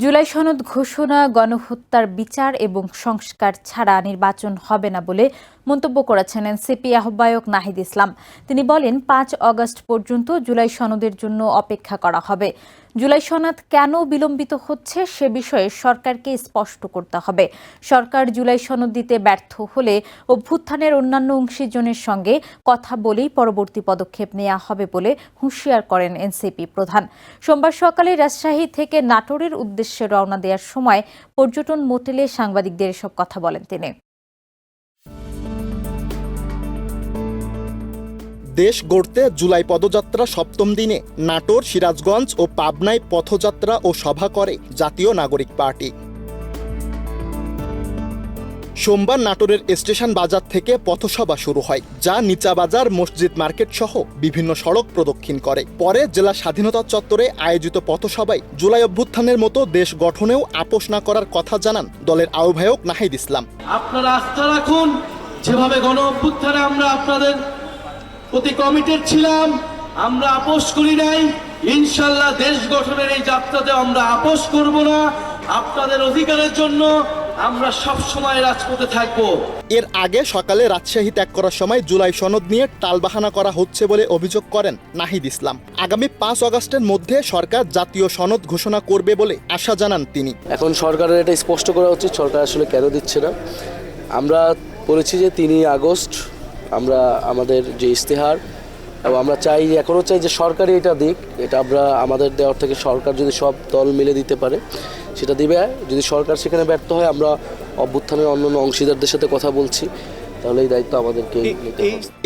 জুলাই সনদ ঘোষণা, গণহত্যার বিচার এবং সংস্কার ছাড়া নির্বাচন হবে না বলে মন্তব্য করেছেন এনসিপি আহ্বায়ক নাহিদ ইসলাম। তিনি বলেন, পাঁচ অগস্ট পর্যন্ত জুলাই সনদের জন্য অপেক্ষা করা হবে। জুলাই সনদ কেন বিলম্বিত হচ্ছে সে বিষয়ে সরকারকে স্পষ্ট করতে হবে। সরকার জুলাই সনদ দিতে ব্যর্থ হলে অভ্যুত্থানের অন্যান্য অংশীজনের সঙ্গে কথা বলেই পরবর্তী পদক্ষেপ নেওয়া হবে বলে হুঁশিয়ার করেন এনসিপি প্রধান। সোমবার সকালে রাজশাহী থেকে নাটোরের উদ্দেশ্যে রওনা দেওয়ার সময় পর্যটন মোটেলে সাংবাদিকদের এসব কথা বলেন তিনি। দেশ গড়তে জুলাই পদযাত্রা সপ্তম দিনে। নাটোর, সিরাজগঞ্জ ও পাবনায় পথযাত্রা ও সভা করে জাতীয় নাগরিক পার্টি। সোমবার নাটোরের স্টেশন বাজার থেকে পথসভা শুরু হয়, যা নিচা বাজার, মসজিদ মার্কেট সহ বিভিন্ন সড়ক প্রদক্ষিণ করে। পরে জেলা স্বাধীনতা চত্বরে আয়োজিত পথসভায় জুলাই অভ্যুত্থানের মতো দেশ গঠনেও আপোষ না করার কথা জানান দলের আহ্বায়ক নাহিদ ইসলাম। আপনারা আস্থা রাখুন, যেভাবে গণ অভ্যুত্থানে আমরা আপনাদের প্রতি কমিটেড ছিলাম আমরা আপোষ করি নাই। ইনশাল্লাহ দেশ গঠনের এই যাত্রাতে আমরা আপোষ করব না। আপনাদের অধিকারের জন্য আমরা সব সময় রাজপথে থাকব। এর আগে সকালে রাজশাহী ত্যাগ করার সময় জুলাই সনদ নিয়ে টালবাহানা করা হচ্ছে বলে অভিযোগ করেন নাহিদ ইসলাম। আগামী পাঁচ আগস্টের মধ্যে সরকার জাতীয় সনদ ঘোষণা করবে বলে আশা জানান তিনি। এখন সরকারের এটা স্পষ্ট করা উচিত সরকার আসলে কেন দিচ্ছে না। আমরা বলেছি যে তিনই আগস্ট আমরা আমাদের যে ইশতেহার, এবং আমরা চাই এখনও চাই যে সরকারি এটা দিক, এটা আমরা আমাদের দেওয়ার থেকে সরকার যদি সব দল মিলে দিতে পারে, সেটা দিবে। যদি সরকার সেখানে ব্যর্থ হয়, আমরা অভ্যুত্থানের অন্যান্য অংশীদারদের সাথে কথা বলছি। তাহলে এই দায়িত্ব আমাদেরকে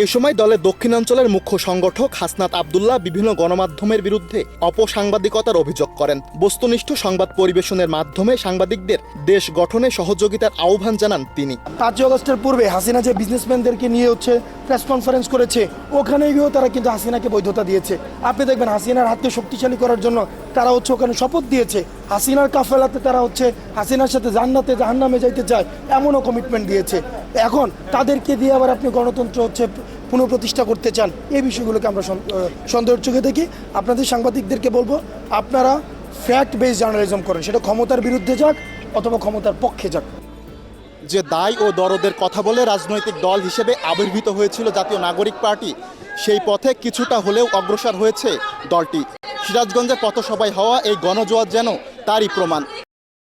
এ সময় দলের দক্ষিণাঞ্চলের মুখ্য সংগঠক হাসনাত আবদুল্লাহ বিভিন্ন গণমাধ্যমের বিরুদ্ধে অপসাংবাদিকতার অভিযোগ করেন। বস্তুনিষ্ঠ সংবাদ পরিবেশনের মাধ্যমে সাংবাদিকদের দেশ গঠনে সহযোগিতার আহ্বান জানান তিনি। পাঁচই আগস্টের পূর্বে হাসিনা যে বিজনেসম্যানদেরকে নিয়ে হচ্ছে প্রেস কনফারেন্স করেছে ওখানে গিয়েও তারা কিন্তু হাসিনাকে বৈধতা দিয়েছে। আপনি দেখবেন হাসিনার হাতকে শক্তিশালী করার জন্য তারা হচ্ছে ওখানে শপথ দিয়েছে। হাসিনার কাফেলাতে তারা হচ্ছে হাসিনার সাথে জান্নাতে জাহান্নামে যাইতে চায় এমনও কমিটমেন্ট দিয়েছে। এখন তাদেরকে দিয়ে আবার আপনি গণতন্ত্র হচ্ছে পুনঃপ্রতিষ্ঠা করতে চান, এই বিষয়গুলোকে আমরা সন্দেহের চোখে দেখি। আপনাদের সাংবাদিকদেরকে বলব, আপনারা ফ্যাক্ট বেস জার্নালিজম করেন, সেটা ক্ষমতার বিরুদ্ধে যাক অথবা ক্ষমতার পক্ষে যাক। যে দায় ও দরদের কথা বলে রাজনৈতিক দল হিসেবে আবির্ভূত হয়েছিল জাতীয় নাগরিক পার্টি, সেই পথে কিছুটা হলেও অগ্রসর হয়েছে দলটি। সিরাজগঞ্জের পথসভায় হওয়া এই গণজোয়ার যেন তারই প্রমাণ।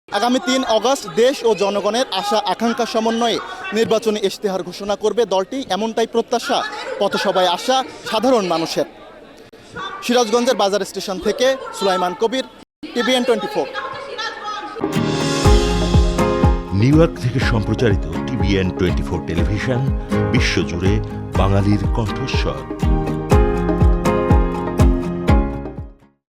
আগামী তিন অগস্ট দেশ ও জনগণের আশা আকাঙ্ক্ষা সমন্বয়ে নির্বাচনী ইশতেহার ঘোষণা করবে দলটি, এমনটাই প্রত্যাশা, পথসভায় আসা সাধারণ মানুষের। সিরাজগঞ্জের বাজার স্টেশন থেকে Sulaiman Kabir, TVN twenty four. New York থেকে সম্প্রচারিত টিভিএন টোয়েন্টি ফোর টেলিভিশন, বিশ্বজুড়ে বাঙালির কণ্ঠস্বর।